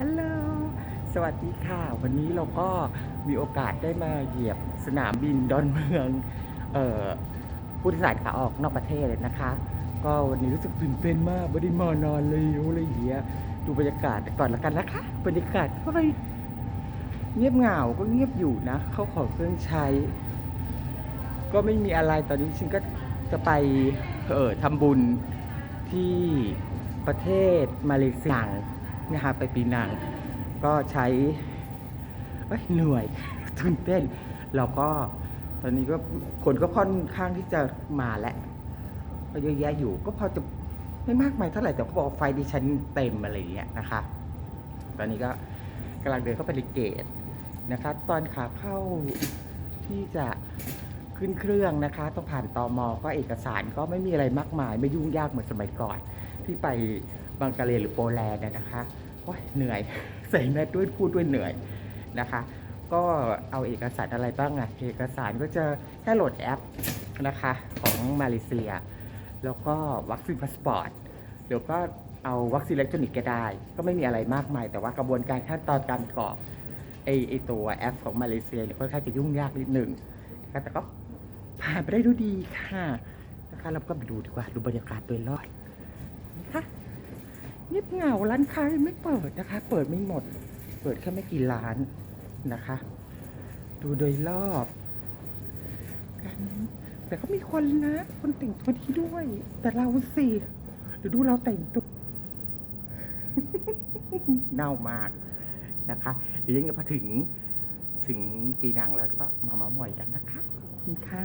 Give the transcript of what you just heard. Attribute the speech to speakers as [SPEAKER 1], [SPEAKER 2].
[SPEAKER 1] ฮัลโหล สวัสดีค่ะ วันนี้เราก็มีโอกาสได้มาเหยียบสนามบินดอนเมือง เอ่อผู้โดยสารขาออกนอกประเทศเลยนะคะ ก็วันนี้รู้สึกตื่นเต้นมากไม่ได้มานอนเลยโอ้เลยเหี้ยดูบรรยากาศก่อนละกันนะคะบรรยากาศก็ไปเงียบเหงาก็เงียบอยู่นะ เข้าของเครื่องใช้ ก็ไม่มีอะไรตอนนี้ฉันก็จะไปเออทำบุญที่ประเทศมาเลเซีย นะคะไปปีนังก็ใช้เหนื่อยตื่นเต้นเราก็ตอนนี้ก็คนก็ค่อนข้างที่จะมาแล้วก็เยอะแยะอยู่ ก็พอจะไม่มากมายเท่าไหร่แต่เขาบอกไฟดิฉันเต็มอะไรอย่างเงี้ยนะคะ ตอนนี้ก็กำลังเดินเข้าไปในเกตนะคะ ตอนขาเข้าที่จะขึ้นเครื่องนะคะ ต้องผ่านตอมก็เอกสารก็ไม่มีอะไรมากมาย ไม่ยุ่งยากเหมือนสมัยก่อน ที่ไปบังกาเลหรือโปแลนด์นะคะโอ้ยเหนื่อย ใส่แมสด้วยพูดด้วยเหนื่อยนะคะ ก็เอาเอกสารอะไรบ้างอะเอกสารก็จะแค่โหลดแอปนะคะของมาเลเซีย แล้วก็วัคซีนพาสปอร์ตเดี๋ยวก็เอาวัคซีนอิเล็กทรอนิกส์ก็ได้ ก็ไม่มีอะไรมากมาย แต่ว่ากระบวนการขั้นตอนการกรอกไอไอตัวแอปของมาเลเซียเนี่ยค่อนข้างจะยุ่งยากนิดหนึ่งแต่ก็ผ่านไปได้ด้วยดีค่ะนะคะเราก็ไปดูดีกว่าดูบรรยากาศโดยรอบ คะเงียบเหงาร้านค้ายังไม่เปิดนะคะ เปิดไม่หมด เปิดแค่ไม่กี่ร้านนะคะ ดูโดยรอบกันแต่ก็มีคนนะ คนแต่งตัวดีด้วย แต่เราสิเดี๋ยวดูเราแต่งตัวเน่ามากนะคะเดี๋ยวยังไงพอถึงถึงปีหนังแล้วก็มาเมาหมอยกันนะคะขอบคุณค่ะ